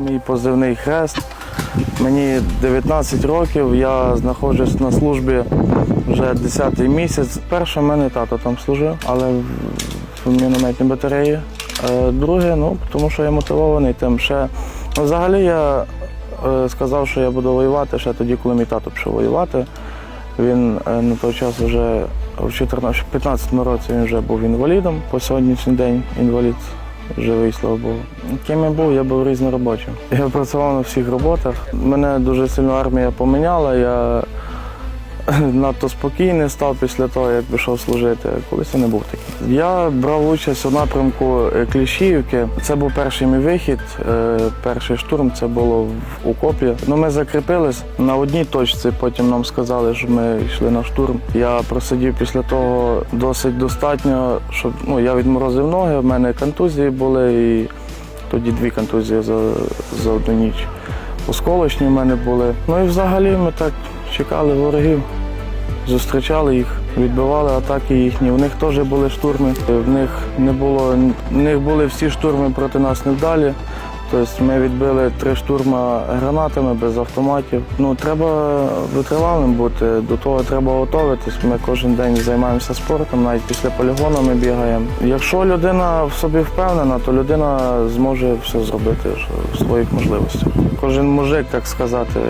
Мій позивний хрест. Мені 19 років, я знаходжусь на службі вже 10-й місяць. Перше, в мене тато там служив, але в- мінометній батареї. Е, Друге, ну, тому що я мотивований тим ще. Ну, взагалі я е, сказав, що я буду воювати ще тоді, коли мій тато пішов воювати. Він е, на той час вже в 14-15 році він вже був інвалідом. По сьогоднішній день інвалід живий, слава Богу. Ким я був, я був різноробочим. Я працював на всіх роботах. Мене дуже сильно армія поміняла. Я надто спокійний став після того, як пішов служити. Колись я не був такий. Я брав участь у напрямку е, Кліщіївки. Це був перший мій вихід, е, перший штурм. Це було в окопі. Ну, ми закріпились на одній точці. Потім нам сказали, що ми йшли на штурм. Я просидів після того досить достатньо, щоб ну я відморозив ноги. в мене контузії були і тоді дві контузії за, за одну ніч. Осколочні в мене були. Ну і взагалі ми так чекали ворогів, зустрічали їх, відбивали атаки їхні. У них теж були штурми. В них не було в них були всі штурми проти нас невдалі. Тобто ми відбили три штурма гранатами без автоматів. Ну треба витривалим бути, до того треба готуватись. Ми кожен день займаємося спортом, навіть після полігону ми бігаємо. Якщо людина в собі впевнена, то людина зможе все зробити в своїх можливостях. Кожен мужик, так сказати,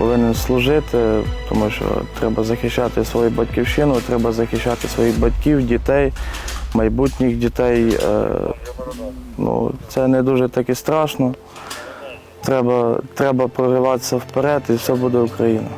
повинен служити, тому що треба захищати свою батьківщину, треба захищати своїх батьків, дітей, майбутніх дітей. Е, Ну, це не дуже так і страшно. Треба, треба прориватися вперед, і все буде Україна.